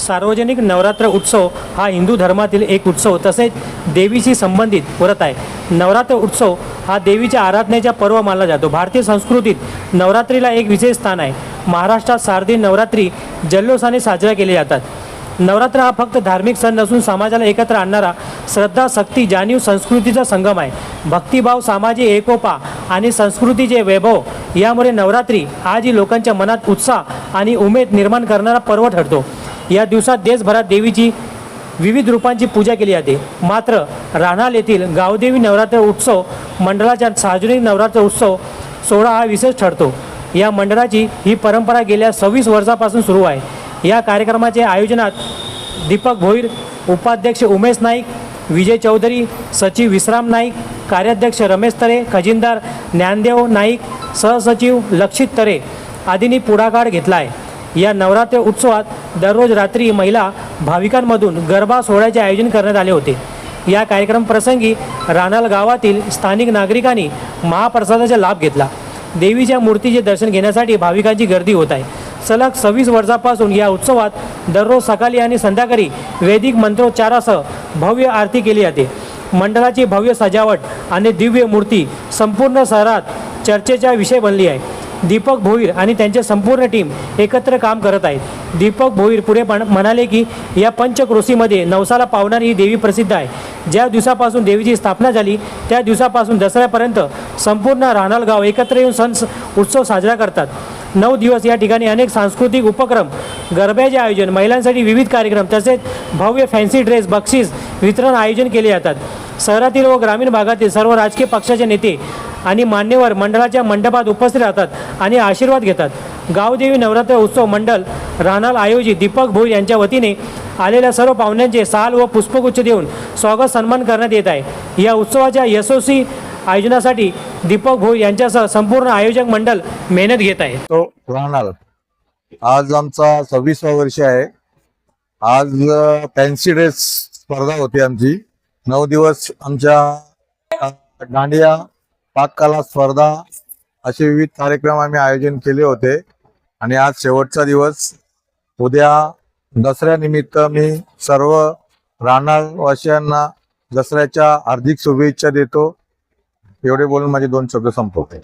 सार्वजनिक नवरात्र उत्सव हा हिंदू धर्मातील एक उत्सव तसेच देवीशी संबंधित व्रत आहे. नवरात्र उत्सव हा देवीच्या आराधनेचा पर्व मानला जातो. भारतीय संस्कृतीत नवरात्रीला एक विशेष स्थान आहे. महाराष्ट्रात शारदीय नवरात्री जल्लोषाने साजरा केले जातात. नवरात्र हा फक्त धार्मिक सण नसून समाजाला एकत्र आणणारा श्रद्धा शक्ती जाणीव संस्कृतीचा संगम आहे. भक्तिभाव सामाजिक एकोपा आणि संस्कृतीचे वैभव यामुळे नवरात्री आजही लोकांच्या मनात उत्साह आणि उमेद निर्माण करणारा पर्व ठरतो. या दिवसात देशभरात देवीची विविध रूपांची पूजा केली जाते. मात्र राहणार येथील गावदेवी नवरात्र उत्सव मंडळाच्या सार्वजनिक नवरात्र उत्सव सोहळा हा विशेष ठरतो. या मंडळाची ही परंपरा गेल्या सव्वीस वर्षापासून सुरू आहे. या कार्यक्रमाचे आयोजनात दीपक भोईर उपाध्यक्ष उमेश नाईक विजय चौधरी सचिव विश्राम नाईक कार्याध्यक्ष रमेश तरे खजिनदार ज्ञानदेव नाईक सहसचिव लक्षित तरे आदींनी पुढाकार घेतला आहे. या नवरात्र उत्सवात दररोज रात्री महिला भाविकांमधून गरबा सोहळ्याचे आयोजन करण्यात आले होते. या कार्यक्रम प्रसंगी रानाल गावातील स्थानिक नागरिकांनी महाप्रसादाचा लाभ घेतला. देवीच्या मूर्तीचे दर्शन घेण्यासाठी भाविकांची गर्दी होत आहे. सलग सव्वीस वर्षापासून या उत्सवात दररोज सकाळी आणि संध्याकाळी वैदिक मंत्रोच्चारासह भव्य आरती केली जाते. मंडळाची भव्य सजावट आणि दिव्य मूर्ती संपूर्ण शहरात चर्चेचा विषय बनली आहे. दीपक भोईर आणि त्यांच्या संपूर्ण टीम एकत्र काम करत आहेत. दीपक भोईर पुढे पण म्हणाले की या पंचक्रोशीमध्ये नवसाला पावणारी ही देवी प्रसिद्ध आहे. ज्या दिवसापासून देवीची स्थापना झाली त्या दिवसापासून दसऱ्यापर्यंत संपूर्ण राहणाल गाव एकत्र येऊन सण उत्सव साजरा करतात. नऊ दिवस या ठिकाणी अनेक सांस्कृतिक उपक्रम गरब्याचे आयोजन महिलांसाठी विविध कार्यक्रम तसेच भव्य फॅन्सी ड्रेस बक्षीस वितरण आयोजन केले जातात. शहरातील व ग्रामीण भागातील सर्व राजकीय पक्षाचे नेते आणि मान्यवर मंडळाच्या मंडपात उपस्थित राहतात आणि आशीर्वाद घेतात. गावदेवी नवरात्र उत्सव मंडळ राहणार आयोजित दीपक भोई यांच्या वतीने आलेल्या सर्व पाहुण्यांचे साल व पुष्पगुच्छ देऊन स्वागत सन्मान करण्यात येत आहे. या उत्सवाच्या यशस्वी आयोजनासाठी दीपक भोई यांच्यासह संपूर्ण आयोजक मंडळ मेहनत घेत आहे. तो राहणार आज आमचा सव्वीसवा वर्ष आहे. आज फॅन्सी ड्रेस स्पर्धा होती आमची. नऊ दिवस आमच्या दांडिया पाककला स्पर्धा असे विविध कार्यक्रम आम्ही आयोजन केले होते. आणि आज शेवटचा दिवस. उद्या दसऱ्यानिमित्त मी सर्व राहणारवासियांना दसऱ्याच्या हार्दिक शुभेच्छा देतो. एवढे बोलून माझे दोन शब्द संपवते.